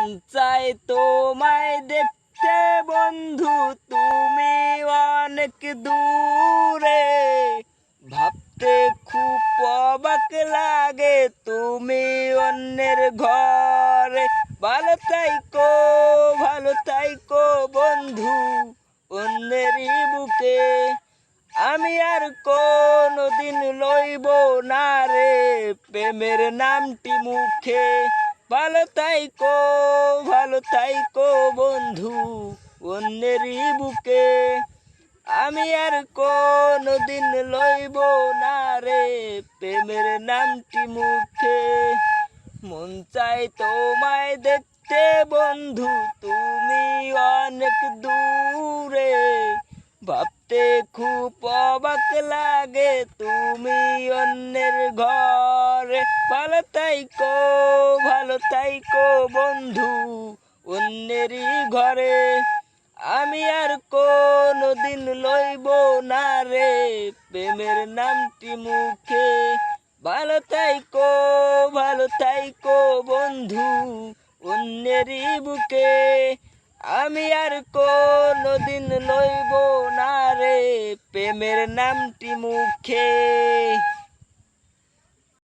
মন চাই তোমায় দেখতে, বন্ধু। তুমি অনেক দূরে। ভাবতে খুব অবাক লাগে, তুমি অন্যের ঘরে। ভালো তাইকো ভালো তাইকো বন্ধু, অন্যেরই বুকে। আমি আর কোনদিন লইব না রে, প্রেমের নামটি মুখে। ভালো তাইকো ভালো তাইকো বন্ধু, অন্যেরই বুকে। আমি আর কোনদিন লইব না রে প্রেমের নামটি মুখে। মন চাই তোমায় দেখতে বন্ধু, তুমি অনেক দূরে। ভাবতে খুব অবাক লাগে, তুমি অন্যের ঘরে ভালো তাইকো ভালো তাইকো বন্ধু, অন্যেরই ঘরে। আমি আর কোনদিন লইব না রে, প্রেমের নামটি মুখে। ভালো তাইকো ভালো তাইকো বন্ধু, অন্যেরই বুকে। আমি আর কোনদিন লইব না রে, প্রেমের নামটি মুখে।